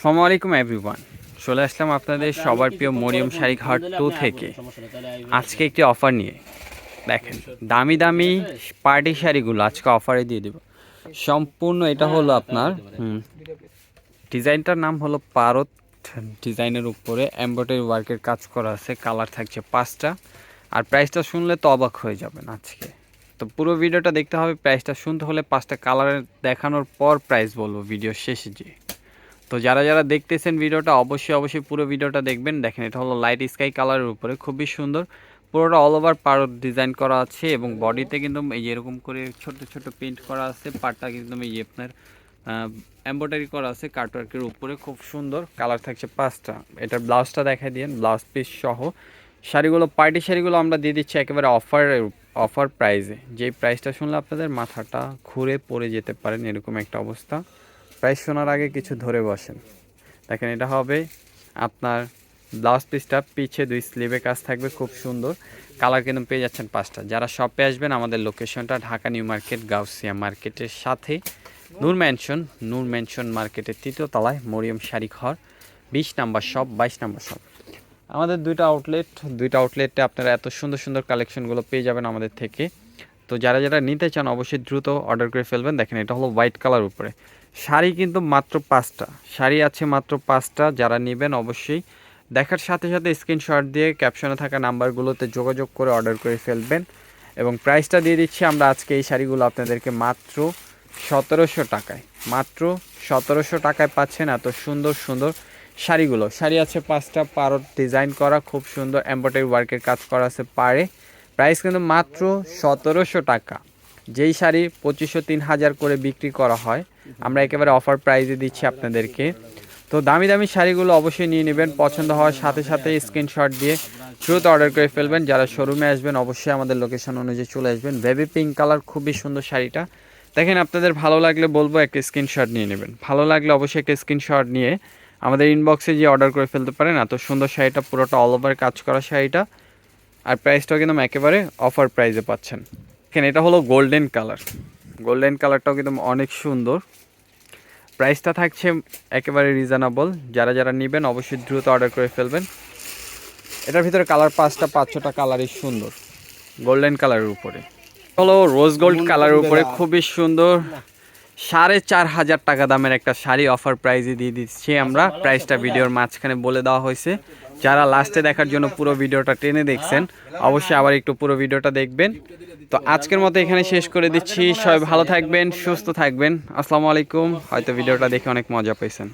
আসসালামু আলাইকুম এভরিওয়ান চলে আসলাম আপনাদের সবার প্রিয় মরিয়ম শাড়ি ঘাট টু থেকে। আজকে একটি অফার নিয়ে। দেখেন, দামি দামি পার্টি শাড়িগুলো আজকে অফারে দিয়ে দেব। সম্পূর্ণ এটা হলো আপনার ডিজাইনটার নাম হলো পারত। ডিজাইনের উপরে এমব্রয়ডারি ওয়ার্কের কাজ করা আছে কালার থাকছে পাঁচটা। আর প্রাইসটা শুনলে তো অবাক হয়ে যাবেন আজকে। তো পুরো ভিডিওটা দেখতে হবে প্রাইসটা শুনতে হলে পাঁচটা কালার দেখানোর পর প্রাইস বলব ভিডিও শেষে যে তো যারা যারা দেখতেছেন ভিডিওটা, অবশ্যই অবশ্যই পুরো ভিডিওটা দেখবেন। দেখেন, এটা হলো লাইট স্কাই কালারের উপরে, খুবই সুন্দর। পুরোটা অল ওভার পারত ডিজাইন করা আছে এবং বডিতে কিন্তু এই এরকম করে ছোট ছোট পেন্ট করা আছে। পাটটা কিন্তু এই আপনার এমব্রয়ডারি করা আছে কাটওয়ার্কের উপরে। খুব সুন্দর। কালার থাকছে পাঁচটা। এটার ব্লাউজটা দেখাই দিন ব্লাউজ পিস সহ। শাড়িগুলো পার্টি শাড়িগুলো আমরা দিয়ে দিচ্ছি একেবারে অফার অফার প্রাইসে যেই প্রাইসটা শুনলে আপনাদের, মাথাটা ঘুরে পড়ে যেতে পারেন, এরকম একটা অবস্থা। প্রাইস শোনার আগে কিছু ধরে বসেন। দেখেন, এটা হবে আপনার ব্লাউজ পিসটা পিছে দুই স্লিভে কাজ থাকবে, খুব সুন্দর। কালার কিন্তু পেয়ে যাচ্ছেন পাঁচটা। যারা শপে আসবেন, আমাদের লোকেশনটা ঢাকা নিউ মার্কেট, গাউসিয়া মার্কেটের সাথে। নূর ম্যানশন নূর ম্যানশন মার্কেটের তৃতীয় তলায়, মরিয়ম শাড়ি ঘর, বিশ নাম্বার শপ বাইশ নাম্বার শপ আমাদের দুইটা আউটলেট দুইটা আউটলেটে আপনারা এত সুন্দর সুন্দর কালেকশনগুলো পেয়ে যাবেন আমাদের থেকে। তো যারা যারা নিতে চান অবশ্যই দ্রুত অর্ডার করে ফেলবেন। দেখেন, এটা হলো হোয়াইট কালার উপরে। শাড়ি কিন্তু মাত্র পাঁচটা। শাড়ি আছে মাত্র পাঁচটা, যারা নেবেন অবশ্যই। দেখার সাথে সাথে স্ক্রিনশট দিয়ে ক্যাপশনে থাকা নাম্বারগুলোতে যোগাযোগ করে অর্ডার করে ফেলবেন। এবং প্রাইসটা দিয়ে দিচ্ছি আমরা আজকে এই শাড়িগুলো আপনাদেরকে মাত্র সতেরোশো টাকায়। মাত্র সতেরোশো টাকায় পাচ্ছেন এত সুন্দর সুন্দর শাড়িগুলো। শাড়ি আছে পাঁচটা পারত ডিজাইন করা, খুব সুন্দর এম্ব্রয়ডারি ওয়ার্কের কাজ করা আছে পারে প্রাইস কিন্তু মাত্র সতেরোশো টাকা। যেই শাড়ি পঁচিশশো তিন হাজার করে বিক্রি করা হয়, আমরা একেবারে অফার প্রাইসে দিচ্ছি আপনাদেরকে। তো দামি দামি শাড়িগুলো অবশ্যই নিয়ে নেবেন, পছন্দ হওয়ার সাথে সাথে স্ক্রিনশট দিয়ে দ্রুত অর্ডার করে ফেলবেন। যারা শোরুমে আসবেন, অবশ্যই আমাদের লোকেশন অনুযায়ী চলে আসবেন। বেবি পিঙ্ক কালার খুবই সুন্দর শাড়িটা। দেখেন আপনাদের ভালো লাগলে বলব, একটা স্ক্রিনশট নিয়ে নেবেন। ভালো লাগলে অবশ্যই একটা স্ক্রিনশট নিয়ে আমাদের ইনবক্সে যে অর্ডার করে ফেলতে পারেন। এত সুন্দর শাড়িটা, পুরোটা অল ওভার কাজ করা শাড়িটা। আর প্রাইসটাও কিন্তু একেবারে অফার প্রাইসে পাচ্ছেন। এখানে এটা হলো গোল্ডেন কালার গোল্ডেন কালারটাও কিন্তু অনেক সুন্দর। প্রাইসটা থাকছে একেবারে রিজনেবল যারা যারা নেবেন অবশ্যই দ্রুত অর্ডার করে ফেলবেন। এটার ভিতরে কালার পাঁচটা পাঁচ ছটা কালারই সুন্দর। গোল্ডেন কালারের উপরে। হলো রোজ গোল্ড কালারের উপরে খুবই সুন্দর। সাড়ে চার হাজার টাকা দামের একটা শাড়ি অফার প্রাইজে দিয়ে দিচ্ছি আমরা। প্রাইসটা ভিডিওর মাঝখানে বলে দেওয়া হয়েছে। যারা লাস্টে দেখার জন্য পুরো ভিডিওটা টেনে দেখছেন অবশ্যই আবার একটু পুরো ভিডিওটা দেখবেন। তো আজকের মতো এখানে শেষ করে দিচ্ছি। সবাই ভালো থাকবেন সুস্থ থাকবেন। আসসালামু আলাইকুম। হয়তো ভিডিওটা দেখে অনেক মজা পেয়েছেন